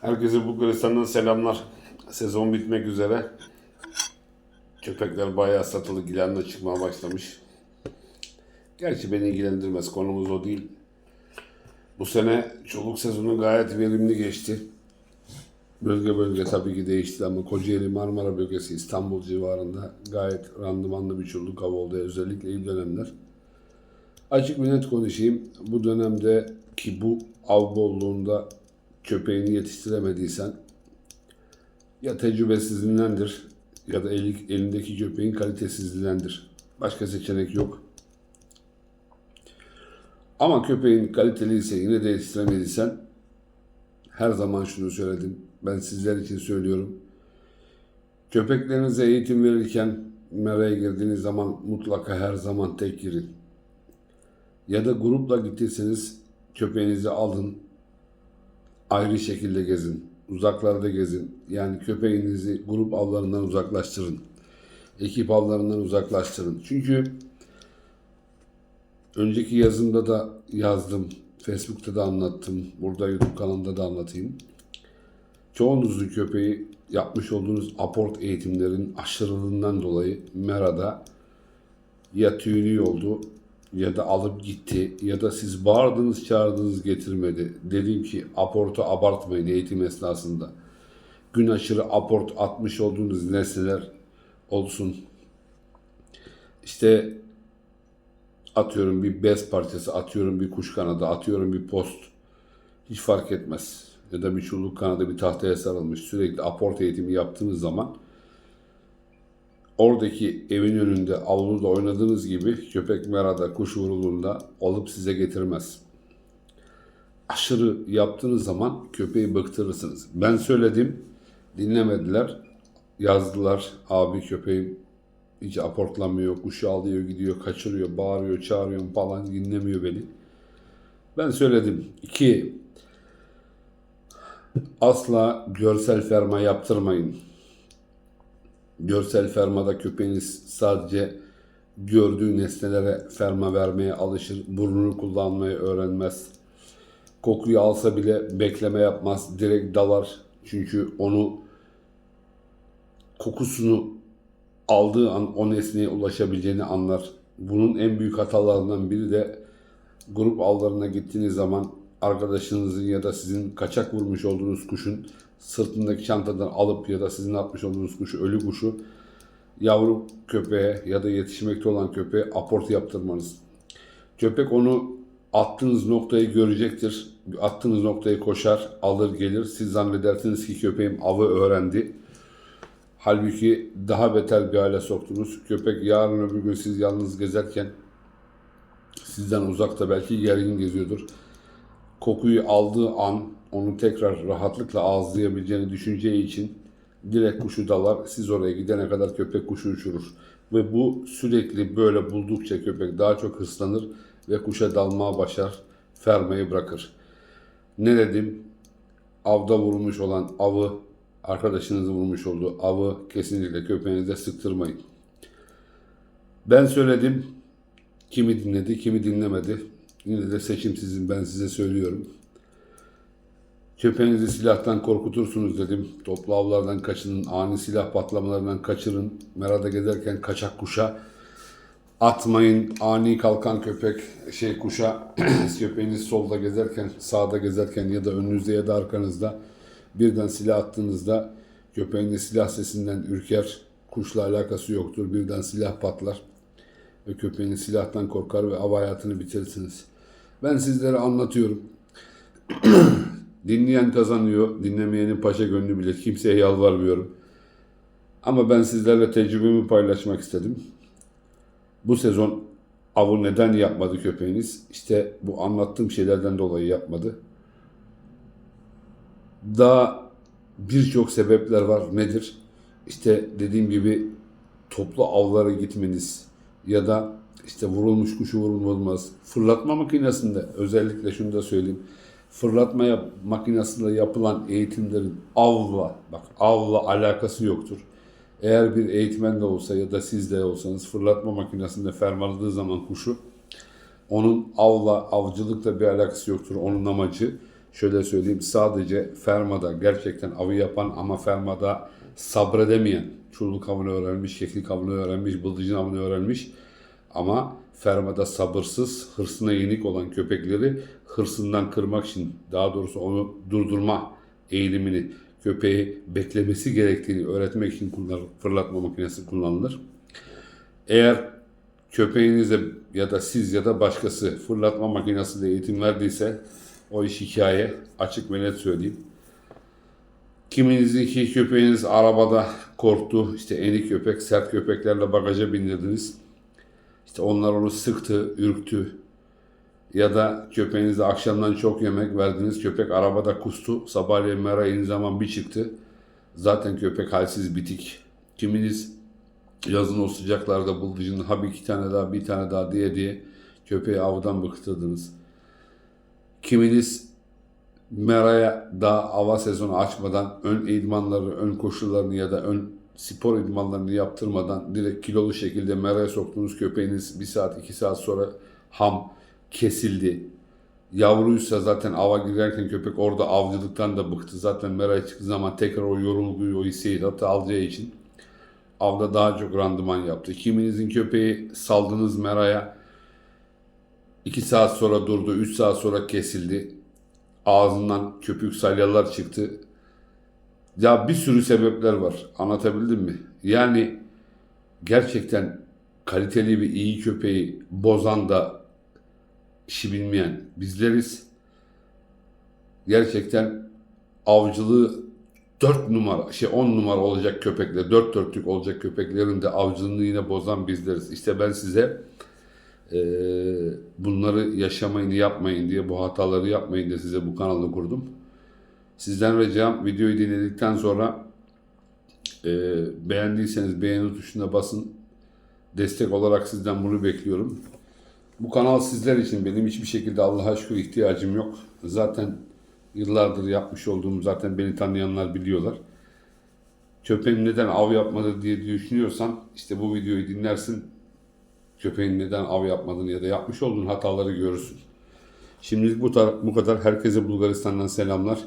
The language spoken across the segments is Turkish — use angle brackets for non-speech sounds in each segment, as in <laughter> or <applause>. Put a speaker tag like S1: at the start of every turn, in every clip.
S1: Herkese Bulgaristan'dan selamlar. Sezon bitmek üzere. Köpekler bayağı satılık ilanla çıkmaya başlamış. Gerçi beni ilgilendirmez. Konumuz o değil. Bu sene çoluk sezonu gayet verimli geçti. Bölge bölge tabii ki değişti ama Kocaeli, Marmara bölgesi, İstanbul civarında gayet randımanlı bir çoluk av oldu. Özellikle iyi dönemler. Açık ve net konuşayım. Bu dönemde ki bu av bolluğunda köpeğini yetiştiremediysen ya tecrübesizliğindendir ya da eli, elindeki köpeğin kalitesizliğindendir. Başka seçenek yok. Ama köpeğin kaliteliyse yine de yetiştiremediysen her zaman şunu söyledim. Ben sizler için söylüyorum. Köpeklerinize eğitim verirken meraya girdiğiniz zaman mutlaka her zaman tek girin. Ya da grupla gittiyseniz köpeğinizi alın, ayrı şekilde gezin. Uzaklarda gezin. Yani köpeğinizi grup avlarından uzaklaştırın. Ekip avlarından uzaklaştırın. Çünkü önceki yazımda da yazdım. Facebook'ta da anlattım. Burada YouTube kanalında da anlatayım. Çoğunuzun köpeği yapmış olduğunuz aport eğitimlerin aşırılığından dolayı Mera'da ya tüyünü oldu ya da alıp gitti ya da siz bağırdınız çağırdınız getirmedi. Dedim ki aportu abartmayın eğitim esnasında. Gün aşırı aport atmış olduğunuz nesneler olsun. İşte atıyorum bir bez parçası, atıyorum bir kuş kanadı, atıyorum bir post. Hiç fark etmez. Ya da bir çulluk kanadı bir tahtaya sarılmış. Sürekli aport eğitimi yaptığınız zaman oradaki evin önünde avluda oynadığınız gibi köpek merada, kuş vurulduğunda alıp size getirmez. Aşırı yaptığınız zaman köpeği bıktırırsınız. Ben söyledim, dinlemediler. Yazdılar, abi köpeğim hiç aportlamıyor, kuşu alıyor, gidiyor, kaçırıyor, bağırıyor, çağırıyor falan dinlemiyor beni. Ben söyledim. İki, asla görsel ferma yaptırmayın. Görsel fermada köpeğiniz sadece gördüğü nesnelere ferma vermeye alışır. Burnunu kullanmayı öğrenmez. Kokuyu alsa bile bekleme yapmaz. Direkt dalar. Çünkü onu kokusunu aldığı an o nesneye ulaşabileceğini anlar. Bunun en büyük hatalarından biri de grup avlarına gittiğiniz zaman arkadaşınızın ya da sizin kaçak vurmuş olduğunuz kuşun sırtındaki çantadan alıp ya da sizin atmış olduğunuz kuşu, ölü kuşu yavru köpeğe ya da yetişmekte olan köpeğe aport yaptırmanız. Köpek onu attığınız noktayı görecektir. Attığınız noktayı koşar, alır gelir. Siz zannedersiniz ki köpeğim avı öğrendi. Halbuki daha beter bir hale soktunuz. Köpek yarın öbür gün siz yalnız gezerken sizden uzakta belki gergin geziyordur. Kokuyu aldığı an onu tekrar rahatlıkla ağızlayabileceğini düşüneceği için direkt kuşu dalar. Siz oraya gidene kadar köpek kuşu uçurur. Ve bu sürekli böyle buldukça köpek daha çok hırslanır ve kuşa dalmaya başlar. Fermayı bırakır. Ne dedim? Avda vurmuş olan avı, arkadaşınızın vurmuş olduğu avı kesinlikle köpeğinize sıktırmayın. Ben söyledim. Kimi dinledi, kimi dinlemedi. Yine de seçim sizin, ben size söylüyorum. Köpeğinizi silahtan korkutursunuz dedim. Toplu avlardan kaçının, ani silah patlamalarından kaçırın. Merada gezerken kaçak kuşa atmayın. Ani kalkan köpek, şey kuşa, <clears throat> köpeğiniz solda gezerken, sağda gezerken ya da önünüzde ya da arkanızda birden silah attığınızda köpeğiniz silah sesinden ürker. Kuşla alakası yoktur. Birden silah patlar ve köpeğiniz silahtan korkar ve av hayatını bitirirsiniz. Ben sizlere anlatıyorum. <clears throat> Dinleyen kazanıyor, dinlemeyenin paşa gönlü bilir. Kimseye yalvarmıyorum. Ama ben sizlerle tecrübemi paylaşmak istedim. Bu sezon avı neden yapmadı köpeğiniz? İşte bu anlattığım şeylerden dolayı yapmadı. Daha birçok sebepler var. Nedir? İşte dediğim gibi toplu avlara gitmeniz ya da işte vurulmuş kuşu vurulmaz. Fırlatma makinesinde özellikle şunu da söyleyeyim. Fırlatma yap, makinesinde yapılan eğitimlerin avla, bak avla alakası yoktur. Eğer bir eğitmen de olsa ya da siz de olsanız fırlatma makinesinde fermaladığı zaman kuşu onun avla, avcılıkla bir alakası yoktur. Onun amacı şöyle söyleyeyim sadece fermada gerçekten avı yapan ama fermada sabredemeyen çulluk avını öğrenmiş, keklik avını öğrenmiş, bıldırcın avını öğrenmiş ama fermada sabırsız, hırsına yenik olan köpekleri hırsından kırmak için daha doğrusu onu durdurma eğilimini köpeği beklemesi gerektiğini öğretmek için kullanılır, fırlatma makinesi kullanılır. Eğer köpeğinize ya da siz ya da başkası fırlatma makinesiyle eğitim verdiyse o iş hikaye açık ve net söyleyeyim. Kiminizdeki köpeğiniz arabada korktu. İşte enik köpek, sert köpeklerle bagaja bindirdiniz. İşte onlar onu sıktı, ürktü. Ya da köpeğinize akşamdan çok yemek verdiniz. Köpek arabada kustu. Sabahleyin mera in zaman bir çıktı. Zaten köpek halsiz bitik. Kiminiz yazın o sıcaklarda bıldırcın ha bir iki tane daha bir tane daha diye diye köpeği avdan bıktırdınız. Kiminiz Mera'ya daha hava sezonu açmadan ön idmanları, ön koşullarını ya da ön spor idmanlarını yaptırmadan direkt kilolu şekilde Mera'ya soktuğunuz köpeğiniz bir saat iki saat sonra ham kesildi. Yavruysa zaten ava girerken köpek orada avcılıktan da bıktı. Zaten Mera'ya çıktığı zaman tekrar o yorulguyu, o hisseyi hatta alacağı için avda daha çok randıman yaptı. Kiminizin köpeği saldınız Mera'ya 2 saat sonra durdu, 3 saat sonra kesildi. Ağzından köpük salyalar çıktı. Ya bir sürü sebepler var. Anlatabildim mi? Yani gerçekten kaliteli bir iyi köpeği bozan da işi bilmeyen bizleriz. Gerçekten avcılığı 4 numara, şey 10 numara olacak köpekler, 4 dörtlük olacak köpeklerin de avcılığını yine bozan bizleriz. İşte ben size eee, bunları yaşamayın, yapmayın diye, bu hataları yapmayın diye size bu kanalı kurdum. Sizden ricam videoyu dinledikten sonra eee, beğendiyseniz beğeni tuşuna basın. Destek olarak sizden bunu bekliyorum. Bu kanal sizler için benim hiçbir şekilde Allah'a şükür ihtiyacım yok. Zaten yıllardır yapmış olduğum zaten beni tanıyanlar biliyorlar. Köpeğim neden av yapmadı diye düşünüyorsan işte bu videoyu dinlersin. Köpeğin neden av yapmadığını ya da yapmış olduğun hataları görürsün. Şimdilik bu, bu kadar. Herkese Bulgaristan'dan selamlar.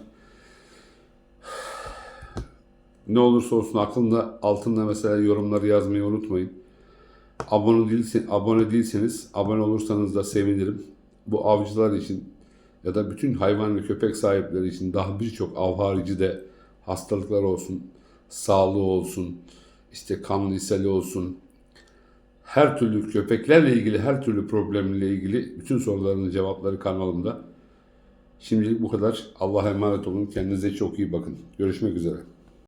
S1: Ne olursa olsun aklında altında mesela yorumları yazmayı unutmayın. Abone değilse, abone değilseniz abone olursanız da sevinirim. Bu avcılar için ya da bütün hayvan ve köpek sahipleri için daha birçok av harici de hastalıklar olsun, sağlığı olsun, işte kan ishali olsun, her türlü köpeklerle ilgili her türlü problemle ilgili bütün soruların cevapları kanalımda. Şimdilik bu kadar. Allah'a emanet olun. Kendinize çok iyi bakın. Görüşmek üzere.